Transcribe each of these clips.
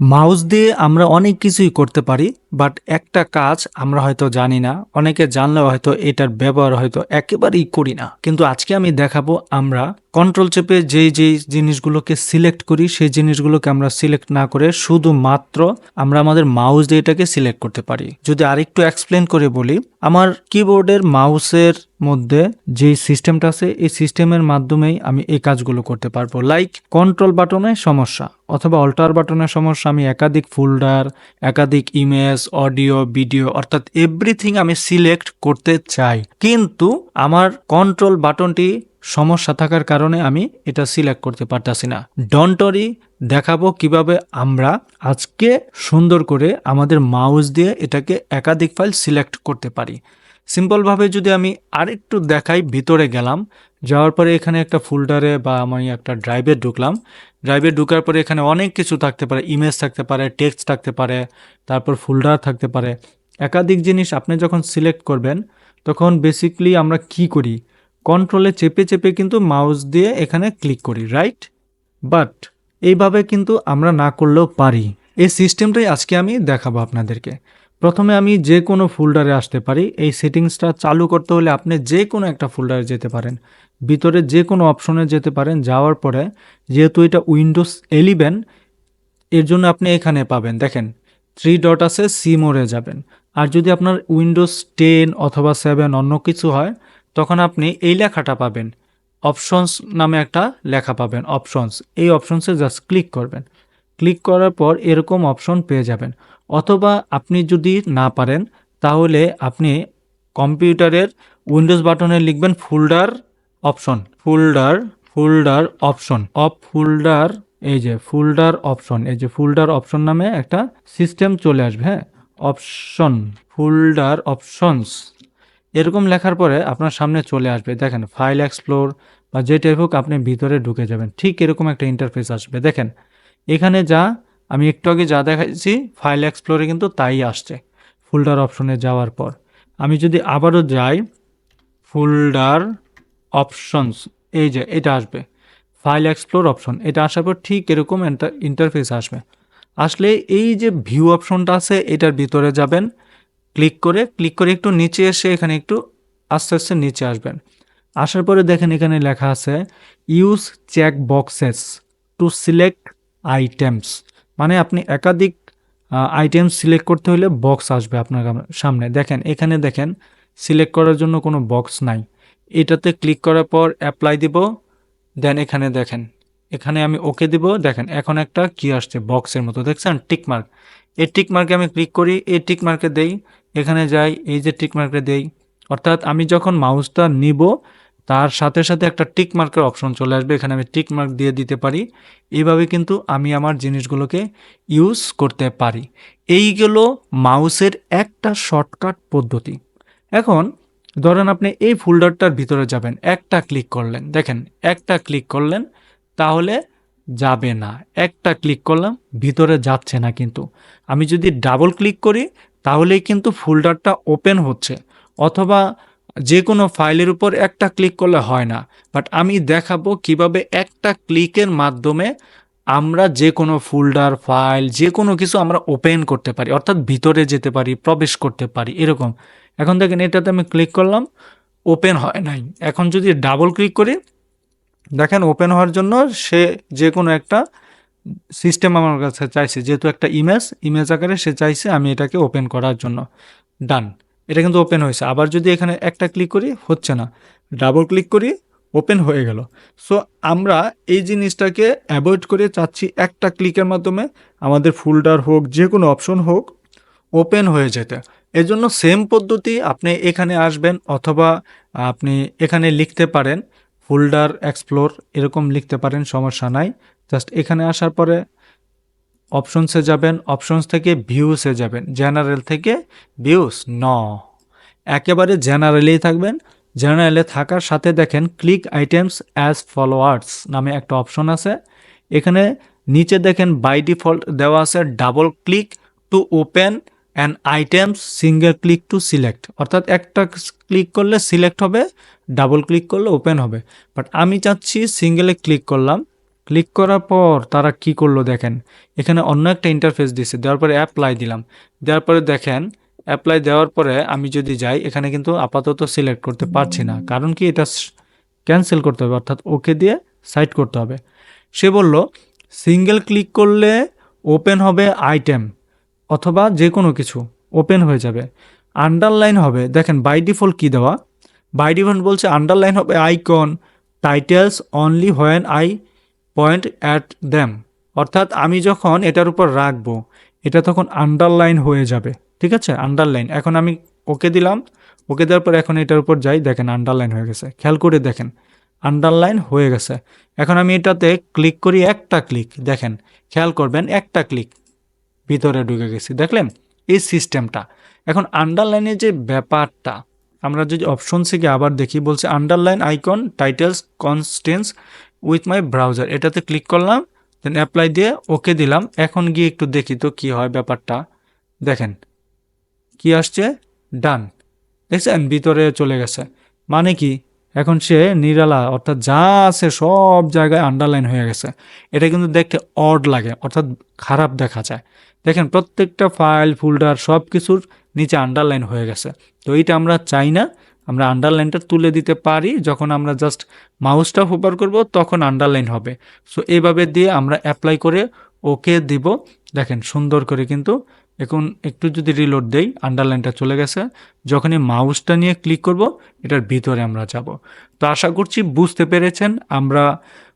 Mouse দিয়ে আমরা অনেক কিছুই করতে পারি। বাট একটা কাজ আমরা হয়তো জানি না। অনেকে জানলেও হয়তো এটার ব্যবহার হয়তো একেবারেই করি না। কিন্তু আজকে আমি দেখাবো আমরা কন্ট্রোল চেপে যেই যেই জিনিসগুলোকে সিলেক্ট করি, সেই জিনিসগুলোকে আমরা সিলেক্ট না করে শুধুমাত্র আমরা আমাদের মাউস দিয়ে এটাকে সিলেক্ট করতে পারি। যদি আরেকটু এক্সপ্লেন করে বলি, আমার কিবোর্ডের মাউসের মধ্যে যে সিস্টেমটা আছে, এই সিস্টেমের মাধ্যমেই আমি এই কাজগুলো করতে পারব। লাইক কন্ট্রোল বাটনে সমস্যা, অথবা অল্টার বাটনের সমস্যা, আমি একাধিক ফোল্ডার একাধিক ইমেজ অডিও ভিডিও অর্থাৎ এভরিথিং আমি সিলেক্ট করতে চাই। কিন্তু আমার কন্ট্রোল বাটনটি সমস্যা থাকার কারণে আমি এটা সিলেক্ট করতে পারতাছি না। ডন্টরি দেখাবো কীভাবে আমরা আজকে সুন্দর করে আমাদের মাউস দিয়ে এটাকে একাধিক ফাইল সিলেক্ট করতে পারি। সিম্পলভাবে যদি আমি আরেকটু দেখাই ভিতরে গেলাম, যাওয়ার পরে এখানে একটা ফোল্ডারে বা আমি একটা ড্রাইভে ঢুকলাম ড্রাইভে ঢুকার পরে এখানে অনেক কিছু থাকতে পারে ইমেজ থাকতে পারে টেক্সট থাকতে পারে, তারপর ফোল্ডার থাকতে পারে। একাধিক জিনিস আপনি যখন সিলেক্ট করবেন, তখন বেসিকলি আমরা কি করি? কন্ট্রোলে চেপে চেপে কিন্তু মাউস দিয়ে এখানে ক্লিক করি রাইট বাট এইভাবে কিন্তু আমরা না করলেও পারি। এই সিস্টেমটাই আজকে আমি দেখাবো আপনাদেরকে। প্রথমে আমি যে কোনো ফোল্ডারে আসতে পারি। এই সেটিংসটা চালু করতে হলে আপনি যে কোনো একটা ফোল্ডারে যেতে পারেন। ভিতরে যে কোনো অপশনে যেতে পারেন, যাওয়ার পরে যেহেতু এটা উইন্ডোজ এলিভেন, এর জন্য আপনি এখানে পাবেন। দেখেন থ্রি ডট আছে সি মোড়ে যাবেন। আর যদি আপনার উইন্ডোজ টেন অথবা সেভেন অন্য কিছু হয়, তখন আপনি এই লেখাটা পাবেন। অপশনস নামে একটা লেখা পাবেন, অপশনস। এই অপশনসে জাস্ট ক্লিক করবেন। ক্লিক করার পর এরকম অপশন পেয়ে যাবেন। অথবা আপনি যদি না পারেন, তাহলে আপনি কম্পিউটারের উইন্ডোজ বাটনে লিখবেন, folder option folder folder option of folder এই যে ফোল্ডার অপশন এই যে ফোল্ডার অপশন নামে একটা সিস্টেম চলে আসবে হ্যাঁ? অপশন ফোল্ডার অপশনস এরকম লেখার পরে আপনার সামনে চলে আসবে, দেখেন ফাইল এক্সপ্লোর বা যে টাইপ হোক আপনি ভিতরে ঢুকে যাবেন, ঠিক এরকম একটা ইন্টারফেস আসবে, দেখেন। এখানে যা, আমি একটু আগে যা দেখাইছি ফাইল এক্সপ্লোরে কিন্তু তাই আসছে ফোল্ডার অপশনে যাওয়ার পর। আমি যদি আবারও যাই ফোল্ডার অপশনস এই যে এটা আসবে। ফাইল এক্সপ্লোর অপশন এটা আসার পর ঠিক এরকম ইন্টারফেস আসবে। আসলে এই যে ভিউ অপশনটা আছে, এটার ভিতরে যাবেন ক্লিক করে ক্লিক করে একটু নিচে এসে এখানে একটু আস্তে আস্তে নিচে আসবেন। আসার পরে দেখেন এখানে লেখা আছে use check boxes to select items মানে আপনি একাধিক আইটেমস সিলেক্ট করতে হলে বক্স আসবে আপনার সামনে। দেখেন, এখানে দেখেন সিলেক্ট করার জন্য কোনো বক্স নাই। এটাতে ক্লিক করার পর অ্যাপ্লাই দিব দেন এখানে দেখেন, এখানে আমি ওকে দিব, দেখেন এখন একটা কি আসছে বক্সের মতো, দেখছেন? টিকমার্ক এই টিক মার্কে আমি ক্লিক করি, এই টিকমার্কে দেই, এখানে যাই, এই যে টিকমার্কে দেই, অর্থাৎ আমি যখন মাউসটা নিব, তার সাথে সাথে একটা টিক মার্কের অপশন চলে আসবে, এখানে আমি টিক মার্ক দিয়ে দিতে পারি, এইভাবে কিন্তু আমি আমার জিনিসগুলোকে ইউজ করতে পারি। এইগুলো মাউসের একটা শর্টকাট পদ্ধতি। এখন ধরেন আপনি এই ফোল্ডারটার ভিতরে যাবেন, একটা ক্লিক করলেন। দেখেন, একটা ক্লিক করলেন, তাহলে যাবে না। একটা ক্লিক করলাম, ভিতরে যাচ্ছে না কিন্তু। আমি যদি ডাবল ক্লিক করি, তাহলেই কিন্তু ফোল্ডারটা ওপেন হচ্ছে। অথবা যে কোনো ফাইলের উপর একটা ক্লিক করলে হয় না। বাট আমি দেখাবো কীভাবে একটা ক্লিকের মাধ্যমে আমরা যে কোনো ফোল্ডার ফাইল যে কোনো কিছু আমরা ওপেন করতে পারি। অর্থাৎ ভিতরে যেতে পারি, প্রবেশ করতে পারি, এরকম। এখন দেখেন এটাতে আমি ক্লিক করলাম ওপেন হয় নাই। এখন যদি ডাবল ক্লিক করি, দেখেন ওপেন হওয়ার জন্য সে যে কোনো একটা সিস্টেম আমার কাছে চাইছে। যেহেতু একটা ইমেজ ইমেজ আকারে সে চাইছে আমি এটাকে ওপেন করার জন্য। ডান এটা কিন্তু ওপেন হয়েছে। আবার যদি এখানে একটা ক্লিক করি, হচ্ছে না। ডাবল ক্লিক করি ওপেন হয়ে গেল। সো আমরা এই জিনিসটাকে অ্যাভয়েড করে চাচ্ছি একটা ক্লিকের মাধ্যমে। আমাদের ফোল্ডার হোক যে কোনো অপশন হোক ওপেন হয়ে যেতে। এজন্য সেম পদ্ধতি আপনি এখানে আসবেন অথবা আপনি এখানে লিখতে পারেন ফোল্ডার এক্সপ্লোর এরকম লিখতে পারেন, সমস্যা নাই। জাস্ট এখানে আসার পরে অপশনসে যাবেন অপশনস থেকে ভিউসে যাবেন। জেনারেল থেকে ভিউস ন। একেবারে জেনারেলেই থাকবেন। জেনারেলে থাকার সাথে দেখেন ক্লিক আইটেমস অ্যাজ ফলোয়ার্স নামে একটা অপশন আছে। এখানে নিচে দেখেন বাই ডিফল্ট দেওয়া আছে double click to open and items single click to select অর্থাৎ একটা ক্লিক করলে সিলেক্ট হবে ডাবল ক্লিক করলে ওপেন হবে. বাট আমি চাচ্ছি সিঙ্গেলে ক্লিক করলাম। ক্লিক করার পর তারা কি করল দেখেন। এখানে অন্য একটা ইন্টারফেস দিছে। দেওয়ার পরে অ্যাপ্লাই দিলাম। দেওয়ার পরে দেখেন অ্যাপ্লাই দেওয়ার পরে আমি যদি যাই, এখানে কিন্তু আপাতত সিলেক্ট করতে পারছি না। কারণ কি এটা ক্যান্সেল করতে হবে। অর্থাৎ ওকে দিয়ে সাইট করতে হবে। সে বলল সিঙ্গেল ক্লিক করলে ওপেন হবে আইটেম অথবা যে কোনো কিছু ওপেন হয়ে যাবে। আন্ডারলাইন হবে, দেখেন বাই ডিফল্ট কী দেওয়া? বাই ডিফল্ট বলছে আন্ডারলাইন হবে icon titles only when I point at them অর্থাৎ আমি যখন এটার উপর রাখব, এটা তখন আন্ডারলাইন হয়ে যাবে, ঠিক আছে? আন্ডারলাইন এখন আমি ওকে দিলাম ওকে দেওয়ার পর এখন এটার উপর যাই, দেখেন আন্ডারলাইন হয়ে গেছে। খেয়াল করে দেখেন আন্ডারলাইন হয়ে গেছে। এখন আমি এটাতে ক্লিক করি একটা ক্লিক দেখেন, খেয়াল করবেন, একটা ক্লিক ভিতরে ঢুকে গেছি। দেখলেন? এই সিস্টেমটা এখন আন্ডারলাইনের যে ব্যাপারটা, আমরা যদি অপশন থেকে আবার দেখি, বলছে underline icon titles consistent with my browser এটাতে ক্লিক করলাম দেন অ্যাপ্লাই দিয়ে ওকে দিলাম। এখন গিয়ে একটু দেখি তো কী হয় ব্যাপারটা। দেখেন, কি আসছে? ডান দেখছেন? ভিতরে চলে গেছে। মানে কি? এখন সে নিরালা, অর্থাৎ যা আছে সব জায়গায় আন্ডারলাইন হয়ে গেছে। এটা কিন্তু দেখতে অড লাগে, অর্থাৎ খারাপ দেখা যায়। দেখেন, প্রত্যেকটা ফাইল ফোল্ডার সব কিছুর নিচে আন্ডারলাইন হয়ে গেছে। তো এইটা আমরা চাই না, আমরা আন্ডারলাইনটা তুলে দিতে পারি, যখন আমরা জাস্ট মাউসটা হোপার করব, তখন আন্ডারলাইন হবে। সো এইভাবে দিয়ে আমরা অ্যাপ্লাই করে ওকে দিব। দেখেন, সুন্দর করে কিন্তু, এখন একটু যদি রিলোড দেই আন্ডারলাইনটা চলে গেছে। যখনই মাউসটা নিয়ে ক্লিক করব, এটার ভিতরে আমরা যাব। তো আশা করছি বুঝতে পেরেছেন, আমরা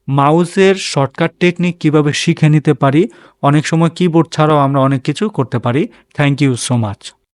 মাউসের শর্টকাট টেকনিক কীভাবে শিখে নিতে পারি? অনেক সময় কিবোর্ড ছাড়াও আমরা অনেক কিছু করতে পারি। Thank you so much